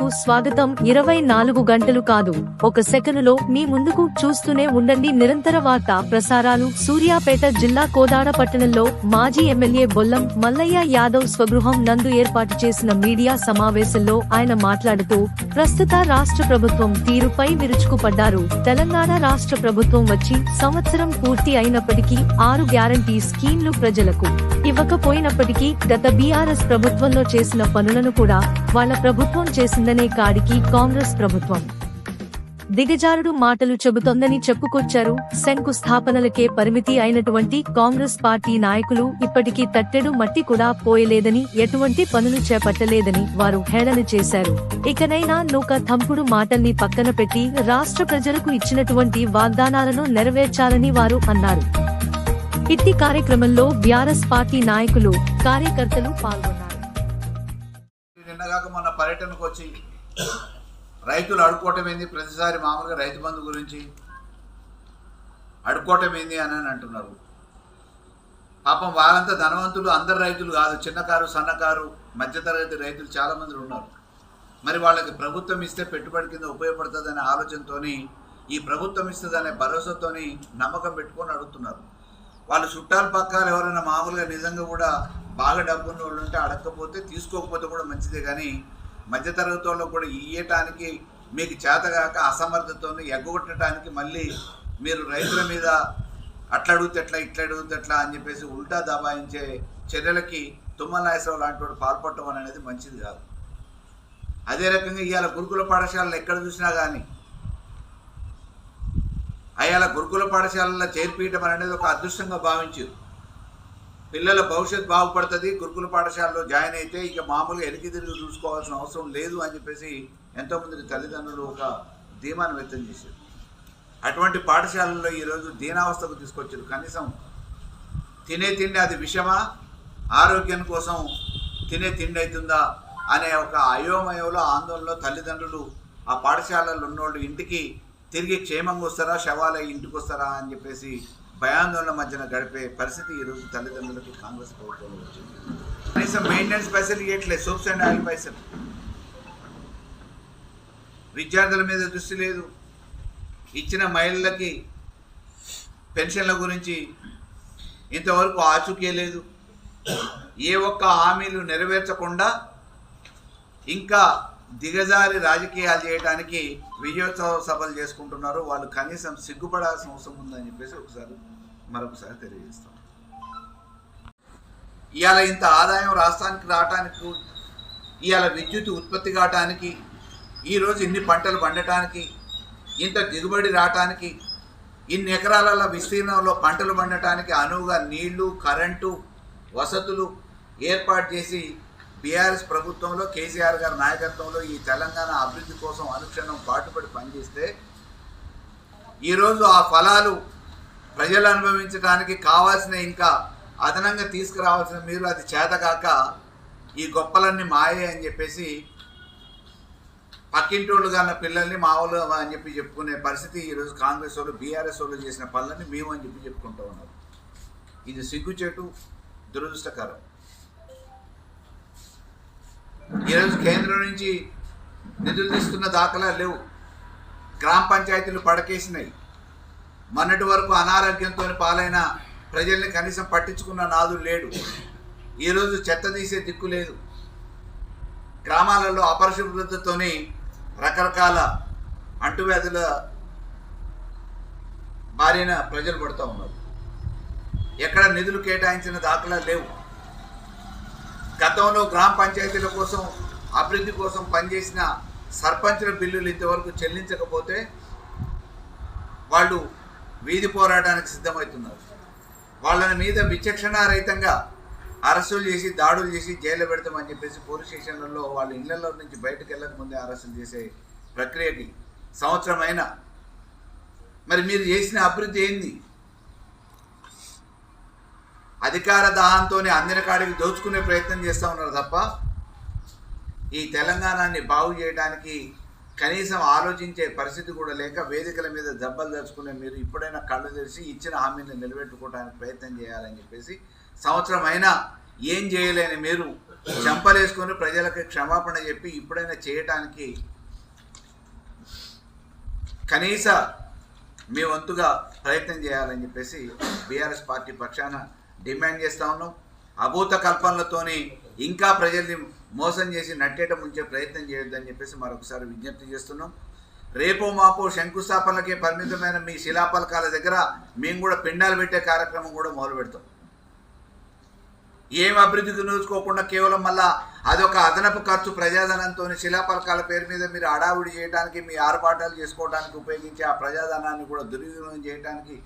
కు స్వాగతం. ఇరవై నాలుగు గంటలు కాదు. ఒక సెకనులో మీ ముందుకు చూస్తూనే ఉండండి. నిరంతర వార్తా ప్రసారాలు. సూర్యాపేట జిల్లా కోదాడ పట్టణంలో మాజీ ఎమ్మెల్యే బొల్లం మల్లయ్య యాదవ్ స్వగృహం నందు ఏర్పాటు చేసిన మీడియా సమావేశంలో ఆయన మాట్లాడుతూ ప్రస్తుత రాష్ట్ర ప్రభుత్వం తీరుపై విరుచుకుపడ్డారు. తెలంగాణ రాష్ట్ర ప్రభుత్వం వచ్చి సంవత్సరం పూర్తి అయినప్పటికీ ఆరు గ్యారంటీ స్కీమ్లు ప్రజలకు ఇవ్వకపోయినప్పటికీ గత బీఆర్ఎస్ ప్రభుత్వంలో చేసిన పనులను కూడా వాళ్ళ ప్రభుత్వం ఉందనే కాడికి కాంగ్రెస్ ప్రభుత్వం. దిగజారుడు మాటలు చెబుతోందని చెప్పుకొచ్చారు. శంకుస్థాపనలకే పరిమితి అయినటువంటి కాంగ్రెస్ పార్టీ నాయకులు ఇప్పటికీ తట్టెడు మట్టి కూడా పోయలేదని ఎటువంటి పనులు చేపట్టలేదని వారు హేళన చేశారు. ఇకనైనా నూక తంపుడు మాటల్ని పక్కన పెట్టి రాష్ట్ర ప్రజలకు ఇచ్చినటువంటి వాగ్దానాలను నెరవేర్చాలని వారు అన్నారు. ఇట్టి కార్యక్రమంలో బీఆర్ఎస్ పార్టీ నాయకులు కార్యకర్తలు పాల్గొన్నారు. పర్యటనకు వచ్చి రైతులు అడుక్కోవటం ఏంది? ప్రతిసారి మామూలుగా రైతు బంధు గురించి అడుక్కోవటం ఏంది అని అంటున్నారు. పాపం వాళ్ళంతా ధనవంతులు అందరు రైతులు కాదు. చిన్నకారు సన్నకారు మధ్యతరగతి రైతులు చాలామంది ఉన్నారు. మరి వాళ్ళకి ప్రభుత్వం ఇస్తే పెట్టుబడి కింద ఉపయోగపడుతుందనే ఆలోచనతోని ఈ ప్రభుత్వం ఇస్తుందనే భరోసాతోని నమ్మకం పెట్టుకొని అడుగుతున్నారు వాళ్ళు చుట్టాలు పక్కలు ఎవరైనా మామూలుగా నిజంగా కూడా బాగా డబ్బున్న వాళ్ళు ఉంటే అడగకపోతే తీసుకోకపోతే కూడా మంచిదే కానీ మధ్యతరగతి వాళ్ళు కూడా ఇయ్యటానికి మీకు చేతగాక అసమర్థతను ఎగ్గొట్టడానికి మళ్ళీ మీరు రైతుల మీద అట్లడుగుతే ఎట్లా ఇట్లా అడిగితే ఎట్లా అని చెప్పేసి ఉల్టా దబాయించే చర్యలకి తుమ్మల నాగేశ్వరరావు లాంటి వాడు పాల్పడటం అనేది మంచిది కాదు. అదే రకంగా ఇవాళ గురుకుల పాఠశాలలు ఎక్కడ చూసినా కానీ అయాల గురుకుల పాఠశాలల్లో చేర్పించడం అనేది ఒక అదృష్టంగా భావించారు. పిల్లల భవిష్యత్ బాగుపడుతుంది గురుకుల పాఠశాలలో జాయిన్ అయితే ఇక మామూలుగా వెనక్కి తిరిగి చూసుకోవాల్సిన అవసరం లేదు అని చెప్పేసి ఎంతోమంది తల్లిదండ్రులు ఒక ధీమాను వ్యక్తం చేశారు. అటువంటి పాఠశాలల్లో ఈరోజు దీనావస్థకు తీసుకొచ్చారు. కనీసం తినే తిండి అది విషమా? ఆరోగ్యం కోసం తినే తిండి అవుతుందా? అనే ఒక అయోమయంలో ఆందోళనలో తల్లిదండ్రులు ఆ పాఠశాలలో ఉన్నోళ్ళు ఇంటికి తిరిగి క్షేమంగా వస్తారా? శవాలయ ఇంటికి వస్తారా? అని చెప్పేసి భయాందోళన మధ్యన గడిపే పరిస్థితి ఈరోజు తల్లిదండ్రులకి కాంగ్రెస్ ప్రభుత్వంలో వచ్చింది. కనీసం మెయింటెనెన్స్ పైసలు ఇవ్వట్లేదు సోప్స్ అండ్ ఆయిల్ పైసలు. విద్యార్థుల మీద దృష్టి లేదు. ఇచ్చిన మహిళలకి పెన్షన్ల గురించి ఇంతవరకు ఆచూకే లేదు. ఏ ఒక్క హామీలు నెరవేర్చకుండా ఇంకా దిగజారి రాజకీయాలు చేయడానికి విజయోత్సవ సభలు చేసుకుంటున్నారు. వాళ్ళు కనీసం సిగ్గుపడాల్సిన అవసరం ఉందని చెప్పేసి ఒకసారి మరొకసారి తెలియజేస్తాం. ఇవాళ ఇంత ఆదాయం రాష్ట్రానికి రావటానికి ఇవాళ విద్యుత్ ఉత్పత్తి కావటానికి ఈరోజు ఇన్ని పంటలు పండటానికి ఇంత దిగుబడి రావటానికి ఇన్ని ఎకరాల విస్తీర్ణంలో పంటలు పండటానికి అనువుగా నీళ్ళు కరెంటు వసతులు ఏర్పాటు చేసి బీఆర్ఎస్ ప్రభుత్వంలో కేసీఆర్ గారి నాయకత్వంలో ఈ తెలంగాణ అభివృద్ధి కోసం అనుక్షణం పాటుపడి పనిచేస్తే ఈరోజు ఆ ఫలాలు ప్రజలు అనుభవించడానికి కావాల్సిన ఇంకా అదనంగా తీసుకురావాల్సిన మీరు అది చేతకాక ఈ గొప్పలన్నీ మాయే అని చెప్పేసి పక్కింటోళ్ళు కన్న పిల్లల్ని మా వాళ్ళు అని చెప్పి చెప్పుకునే పరిస్థితి ఈరోజు కాంగ్రెస్ వాళ్ళు బీఆర్ఎస్ వాళ్ళు చేసిన పనులని మేము అని చెప్పి చెప్పుకుంటూ ఉన్నారు ఇది సిగ్గుచేటు దురదృష్టకరం. ఈరోజు కేంద్రం నుంచి నిధులు తీసుకున్న దాఖలా లేవు. గ్రామ పంచాయతీలు పడకేసినాయి. మొన్నటి వరకు అనారోగ్యంతో పాలైన ప్రజల్ని కనీసం పట్టించుకున్న నాదుడు లేడు. ఈరోజు చెత్త తీసే దిక్కు లేదు. గ్రామాలలో అపరిశుభ్రతతోని రకరకాల అంటువ్యాధుల బారిన ప్రజలు పడుతూ ఉన్నారు. ఎక్కడ నిధులు కేటాయించిన దాఖలా లేవు. గతంలో గ్రామ పంచాయతీల కోసం అభివృద్ధి కోసం పనిచేసిన సర్పంచుల బిల్లులు ఇంతవరకు చెల్లించకపోతే వాళ్ళు వీధి పోరాటానికి సిద్ధమవుతున్నారు. వాళ్ళని మీద విచక్షణారహితంగా అరెస్టులు చేసి దాడులు చేసి జైల్లో పెడతామని చెప్పేసి పోలీస్ స్టేషన్లలో వాళ్ళ ఇళ్ళలో నుంచి బయటకు వెళ్ళక ముందే అరెస్టులు చేసే ప్రక్రియకి సంవత్సరమైన. మరి మీరు చేసిన అభివృద్ధి ఏంది? అధికార దాహంతోనే అందిన కాడికి దోచుకునే ప్రయత్నం చేస్తూ ఉన్నారు తప్ప ఈ తెలంగాణని బాగు చేయడానికి కనీసం ఆలోచించే పరిస్థితి కూడా లేక వేదికల మీద దెబ్బలు దర్చుకునే మీరు ఇప్పుడైనా కళ్ళు తెరిచి ఇచ్చిన హామీని నిలబెట్టుకోవడానికి ప్రయత్నం చేయాలని చెప్పేసి సంవత్సరం అయినా ఏం చేయలేని మీరు చెంపలేసుకొని ప్రజలకు క్షమాపణ చెప్పి ఇప్పుడైనా చేయటానికి కనీస మీ వంతుగా ప్రయత్నం చేయాలని చెప్పేసి బీఆర్ఎస్ పార్టీ పక్షాన డిమాండ్ చేస్తూ ఉన్నాం. అభూత కల్పనలతోని ఇంకా ప్రజల్ని మోసం చేసి నట్టేట ముంచే ప్రయత్నం చేయొద్దని చెప్పేసి మరొకసారి విజ్ఞప్తి చేస్తున్నాం. రేపో మాపో శంకుస్థాపనలకే పరిమితమైన మీ శిలాపలకాల దగ్గర మేము కూడా పిండాలు పెట్టే కార్యక్రమం కూడా మొదలు పెడతాం. ఏం అభివృద్ధికి నోచుకోకుండా కేవలం మళ్ళా అదొక అదనపు ఖర్చు ప్రజాధనంతో శిలాపలకాల పేరు మీద మీరు అడావుడి చేయడానికి మీ ఆర్పాటాలు చేసుకోవడానికి ఉపయోగించే ఆ ప్రజాధనాన్ని కూడా దుర్వినియోగం చేయడానికి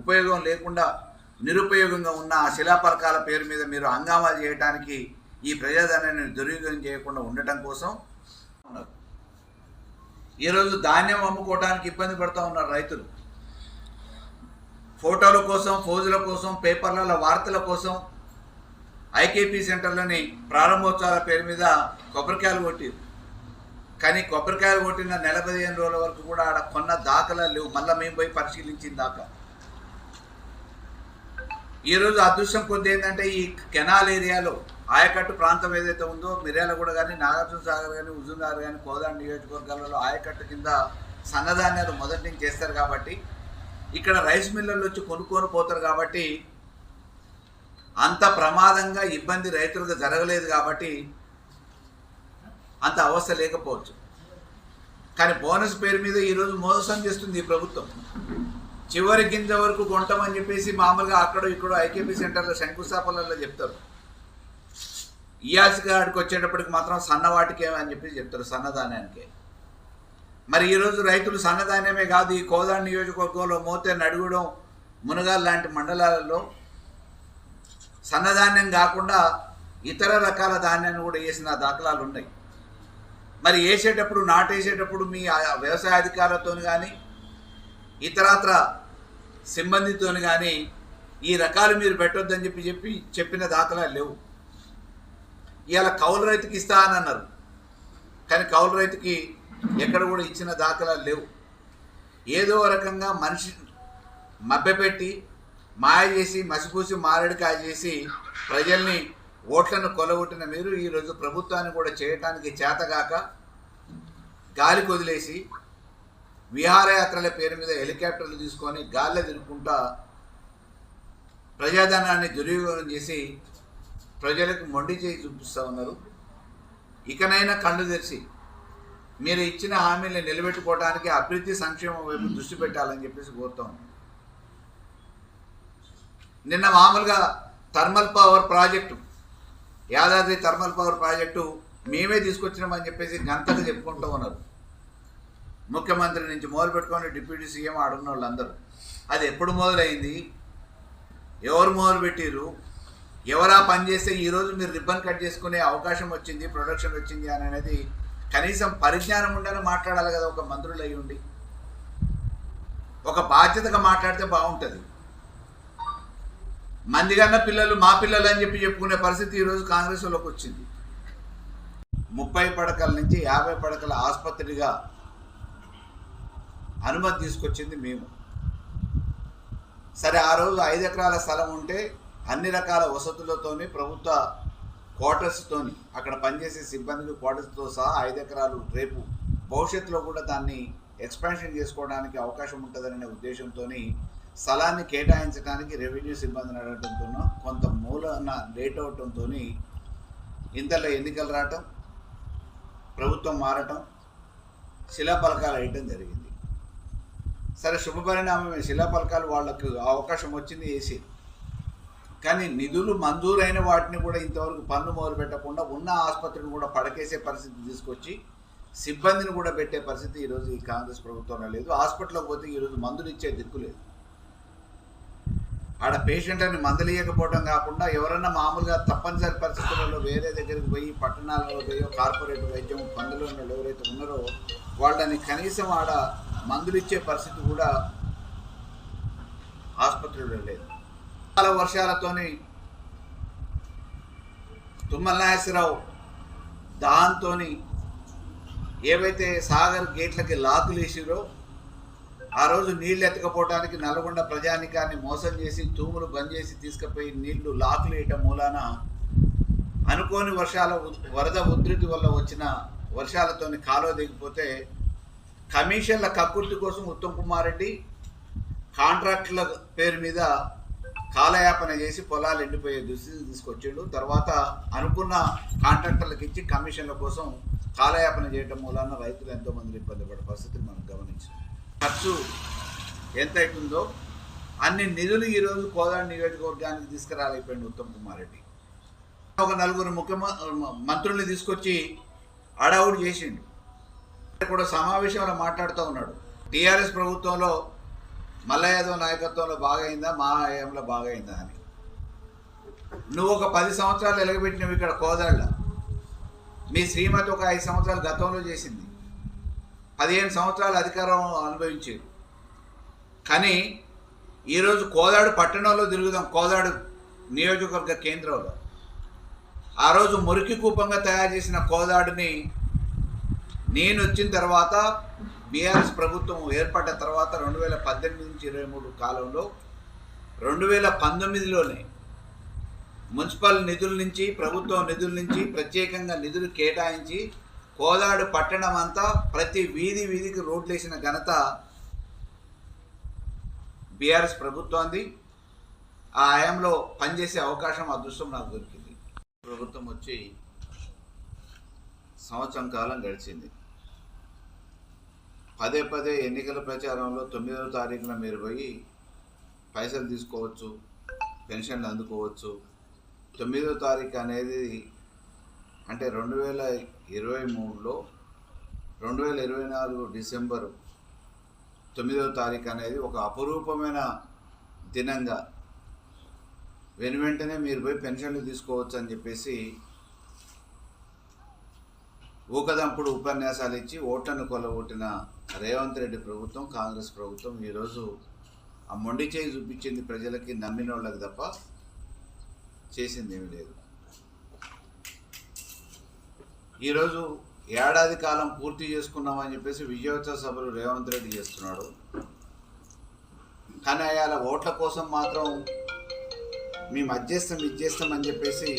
ఉపయోగం లేకుండా నిరుపయోగంగా ఉన్న ఆ శిలాపలకాల పేరు మీద మీరు హంగామాలు చేయడానికి ఈ ప్రజాధనాన్ని దుర్వినియోగం చేయకుండా ఉండటం కోసం ఉన్నారు. ఈరోజు ధాన్యం అమ్ముకోవడానికి ఇబ్బంది పడుతూ ఉన్నారు రైతులు. ఫోటోల కోసం ఫోజుల కోసం పేపర్ల వార్తల కోసం ఐకేపీ సెంటర్లోని ప్రారంభోత్సవాల పేరు మీద కొబ్బరికాయలు కొట్టిరు. కానీ కొబ్బరికాయలు కొట్టిన నెల పదిహేను రోజుల వరకు కూడా ఆడ కొన్న దాఖలా లేవు. మళ్ళీ మేము పోయి పరిశీలించిన దాకా ఈరోజు అదృష్టం కొద్ది ఏంటంటే ఈ కెనాల్ ఏరియాలో ఆయకట్టు ప్రాంతం ఏదైతే ఉందో మిర్యాలగూడ కానీ నాగార్జున సాగర్ కానీ హుజూర్నగర్ కానీ కోదాడ నియోజకవర్గాలలో ఆయకట్టు కింద సన్నధాన్యాలు మొదటి నుంచి చేస్తారు కాబట్టి ఇక్కడ రైస్ మిల్లర్లు వచ్చి కొనుక్కొని పోతారు కాబట్టి అంత ప్రమాదంగా ఇబ్బంది రైతులకు జరగలేదు కాబట్టి అంత అవస్థ లేకపోవచ్చు. కానీ బోనస్ పేరు మీద ఈరోజు మోసం చేస్తుంది ఈ ప్రభుత్వం. చివరి గింజ వరకు కొంటామని చెప్పేసి మామూలుగా అక్కడ ఇక్కడ ఐకేపీ సెంటర్లో శంకుస్థాపనలో చెప్తారు. ఇయాసి కాడికి వచ్చేటప్పటికి మాత్రం సన్నవాటికే అని చెప్పి చెప్తారు సన్నధాన్యానికే. మరి ఈరోజు రైతులు సన్నధాన్యమే కాదు ఈ కోదాడ నియోజకవర్గంలో మోతే నడుగుడం మునగాల్ లాంటి మండలాలలో సన్నధాన్యం కాకుండా ఇతర రకాల ధాన్యాన్ని కూడా వేసిన దాఖలాలు ఉన్నాయి. మరి వేసేటప్పుడు నాటేసేటప్పుడు మీ వ్యవసాయ అధికారులతో కానీ ఇతరత్ర సిబ్బందితో కానీ ఈ రకాలు మీరు పెట్టొద్దని చెప్పి చెప్పి చెప్పిన దాఖలా లేవు. ఇవాళ కౌలు రైతుకి ఇస్తా అని అన్నారు. కానీ కౌలు రైతుకి ఎక్కడ కూడా ఇచ్చిన దాఖలా లేవు. ఏదో రకంగా మనిషి మభ్యపెట్టి మాయ చేసి మసిపూసి మారేడుకాయ చేసి ప్రజల్ని ఓట్లను కొలగొట్టిన మీరు ఈరోజు ప్రభుత్వాన్ని కూడా చేయటానికి చేతగాక గాలి కొదిలేసి విహారయాత్రల పేరు మీద హెలికాప్టర్లు తీసుకొని గాల్లో తిరుగుకుంటా ప్రజాధనాన్ని దుర్వినియోగం చేసి ప్రజలకు మొండి చేయి చూపిస్తూ ఉన్నారు. ఇకనైనా కళ్ళు తెరిచి మీరు ఇచ్చిన హామీల్ని నిలబెట్టుకోవడానికి అభివృద్ధి సంక్షేమం వైపు దృష్టి పెట్టాలని చెప్పేసి కోరుతా నిన్న మామూలుగా thermal power project Yadadri thermal power project మేమే తీసుకొచ్చినామని చెప్పేసి గంతగా చెప్పుకుంటూ ఉన్నారు. ముఖ్యమంత్రి నుంచి మొదలు పెట్టుకొని డిప్యూటీ సీఎం ఆడున్న వాళ్ళందరూ అది ఎప్పుడు మొదలైంది? ఎవరు మొదలు పెట్టిర్రు? ఎవరా పని చేస్తే ఈరోజు మీరు రిబ్బన్ కట్ చేసుకునే అవకాశం వచ్చింది ప్రొడక్షన్ వచ్చింది అని అనేది కనీసం పరిజ్ఞానం ఉండని మాట్లాడాలి కదా ఒక మంత్రులు అయి ఉండి. ఒక బాధ్యతగా మాట్లాడితే బాగుంటుంది. మందిగన్న పిల్లలు మా పిల్లలు అని చెప్పి చెప్పుకునే పరిస్థితి ఈరోజు కాంగ్రెస్ వాళ్ళకి వచ్చింది. ముప్పై పడకల నుంచి యాభై పడకల ఆసుపత్రిగా అనుమతి తీసుకొచ్చింది మేము. సరే ఆ రోజు ఐదు ఎకరాల స్థలం ఉంటే అన్ని రకాల వసతులతోని ప్రభుత్వ క్వార్టర్స్తోని అక్కడ పనిచేసే సిబ్బందికి క్వార్టర్స్తో సహా ఐదు ఎకరాలు రేపు భవిష్యత్తులో కూడా దాన్ని ఎక్స్పాన్షన్ చేసుకోవడానికి అవకాశం ఉంటుందనే ఉద్దేశంతో స్థలాన్ని కేటాయించడానికి రెవెన్యూ సిబ్బందిని అడగడంతోనూ కొంత మూలన లేట్ అవటంతో ఇంతలో ఎన్నికలు రావటం ప్రభుత్వం మారటం శిలాఫలకాలు వేయటం జరిగింది. సరే శుభ పరిణామమే శిలాపలకాలు వాళ్ళకు అవకాశం వచ్చింది వేసి. కానీ నిధులు మంజూరైన వాటిని కూడా ఇంతవరకు పన్ను మొదలు పెట్టకుండా ఉన్న ఆసుపత్రిని కూడా పడకేసే పరిస్థితి తీసుకొచ్చి సిబ్బందిని కూడా పెట్టే పరిస్థితి ఈరోజు ఈ కాంగ్రెస్ ప్రభుత్వంలో లేదు. హాస్పిటల్కి పోతే ఈరోజు మందులు ఇచ్చే దిక్కు లేదు. ఆడ పేషెంట్ని మందలియకపోవడం కాకుండా ఎవరన్నా మామూలుగా తప్పనిసరి పరిస్థితులలో వేరే దగ్గరికి పోయి పట్టణాలలో పోయో కార్పొరేట్ వైద్యం పందులు ఉన్న ఎవరైతే ఉన్నారో వాళ్ళని కనీసం ఆడ మందులు ఇచ్చే పరిస్థితి కూడా ఆసుపత్రిలో లేదు. చాలా వర్షాలతోని తుమ్మల నాగేశ్వరరావు దాంతో ఏవైతే సాగర్ గేట్లకి లాకులు వేసిరో ఆ రోజు నీళ్ళు ఎత్తకపోవడానికి నల్గొండ ప్రజానికాన్ని మోసం చేసి తూములు బంద్ చేసి తీసుకుపోయి నీళ్ళు లాకులు వేయటం మూలాన అనుకోని వర్షాల ఉ- వరద ఉధృతి వల్ల వచ్చిన వర్షాలతోని కాలువ దిగిపోతే కమిషన్ల కక్కుర్తి కోసం ఉత్తమ్ కుమార్ రెడ్డి కాంట్రాక్టుల పేరు మీద కాలయాపన చేసి పొలాలు ఎండిపోయే దుస్థితి తీసుకొచ్చిండు. తర్వాత అనుకున్న కాంట్రాక్టర్లకు ఇచ్చి కమిషన్ల కోసం కాలయాపన చేయడం మూలాన రైతులు ఎంతోమంది ఇబ్బంది పడే పరిస్థితిని మనం గమనించాం. ఖర్చు ఎంత అవుతుందో అన్ని నిధులు ఈరోజు కోదాడ నియోజకవర్గానికి తీసుకురాలేకపోయింది ఉత్తమ్ కుమార్ రెడ్డి. ఒక నలుగురు ముఖ్యమ మంత్రుల్ని తీసుకొచ్చి అడావుడు చేసిండు. కూడా సమావేశంలో మాట్లాడుతూ ఉన్నాడు. టీఆర్ఎస్ ప్రభుత్వంలో మల్లయాదవ్ నాయకత్వంలో బాగైందా? మా హయాంలో బాగైందా అని. నువ్వు ఒక పది సంవత్సరాలు ఎలగబెట్టినవి ఇక్కడ కోదాళ్ళ. మీ శ్రీమతి ఒక ఐదు సంవత్సరాలు గతంలో చేసింది. పదిహేను సంవత్సరాలు అధికారం అనుభవించారు కానీ ఈరోజు కోదాడు పట్టణంలో తిరుగుదాం. కోదాడు నియోజకవర్గ కేంద్రంలో. ఆ రోజు మురికి కూపంగా తయారు చేసిన కోదాడుని నేను వచ్చిన తర్వాత బీఆర్ఎస్ ప్రభుత్వం ఏర్పడ్డ తర్వాత రెండు వేల పద్దెనిమిది నుంచి ఇరవై మూడు కాలంలో రెండు వేల పంతొమ్మిదిలోనే మున్సిపల్ నిధుల నుంచి ప్రభుత్వం నిధుల నుంచి ప్రత్యేకంగా నిధులు కేటాయించి కోదాడు పట్టణం అంతా ప్రతి వీధి వీధికి రోడ్లు వేసిన ఘనత బీఆర్ఎస్ ప్రభుత్వంది. ఆ హయాంలో పనిచేసే అవకాశం అదృష్టం నాకు దొరికింది. ప్రభుత్వం వచ్చి సంవత్సరం కాలం గడిచింది. పదే పదే ఎన్నికల ప్రచారంలో తొమ్మిదవ తారీఖున మీరు పోయి పైసలు తీసుకోవచ్చు పెన్షన్లు అందుకోవచ్చు. తొమ్మిదవ తారీఖు అనేది అంటే రెండు వేల ఇరవై మూడులో రెండు వేల ఇరవై నాలుగు డిసెంబర్ తొమ్మిదవ తారీఖు అనేది ఒక అపురూపమైన దినంగా. వెను వెంటనే మీరు పోయి పెన్షన్లు తీసుకోవచ్చు అని చెప్పేసి ఊకదంపుడు ఉపన్యాసాలు ఇచ్చి ఓట్లను కొలగొట్టిన రేవంత్ రెడ్డి ప్రభుత్వం కాంగ్రెస్ ప్రభుత్వం ఈరోజు ఆ మొండి చేయి చూపించింది ప్రజలకి నమ్మిన వాళ్ళకి తప్ప చేసింది ఏమీ లేదు. ఈరోజు ఏడాది కాలం పూర్తి చేసుకున్నామని చెప్పేసి విజయోత్సవ సభలు రేవంత్ రెడ్డి చేస్తున్నాడు. కానీ అయాల ఓట్ల కోసం మాత్రం మేము అది చేస్తాం ఇది చేస్తాం అని చెప్పేసి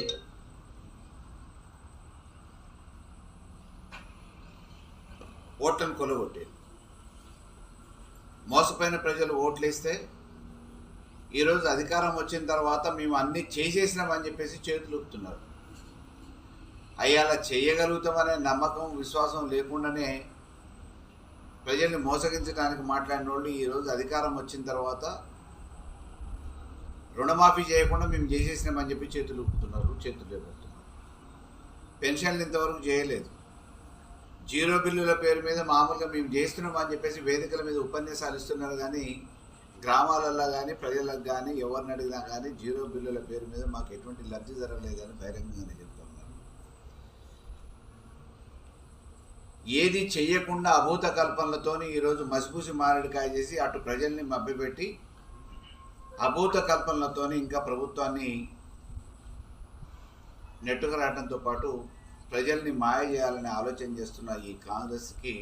ఓట్లను కొలగొట్టేది మోసపోయిన ప్రజలు ఓట్లు వేస్తే ఈరోజు అధికారం వచ్చిన తర్వాత మేము అన్ని చేసేసినామని చెప్పేసి చేతులు ఊపుతున్నారు. అయ్యా చేయగలుగుతామనే నమ్మకం విశ్వాసం లేకుండానే ప్రజల్ని మోసగించడానికి మాట్లాడిన వాళ్ళు ఈరోజు అధికారం వచ్చిన తర్వాత రుణమాఫీ చేయకుండా మేము చేసేసినామని చెప్పి చేతులు ఊపుతున్నారు చేతులు లేపుతున్నారు పెన్షన్లు ఇంతవరకు చేయలేదు. జీరో బిల్లుల పేరు మీద మామూలుగా మేము చేస్తున్నాం అని చెప్పేసి వేదికల మీద ఉపన్యాసాలు ఇస్తున్నారు కానీ గ్రామాలలో కానీ ప్రజలకు కానీ ఎవరిని అడిగినా కానీ జీరో బిల్లుల పేరు మీద మాకు ఎటువంటి లబ్ధి జరగలేదని బహిరంగంగానే చెప్తా ఏది చెయ్యకుండా అభూత కల్పనలతోని ఈరోజు మసిపూసి మారడికాయ చేసి అటు ప్రజల్ని మభ్యపెట్టి అభూత కల్పనలతోని ఇంకా ప్రభుత్వాన్ని నెట్టుకు రావడంతో పాటు ప్రజల్ని మాయ చేయాలని ఆలోచన చేస్తున్న ఈ కాంగ్రెస్కి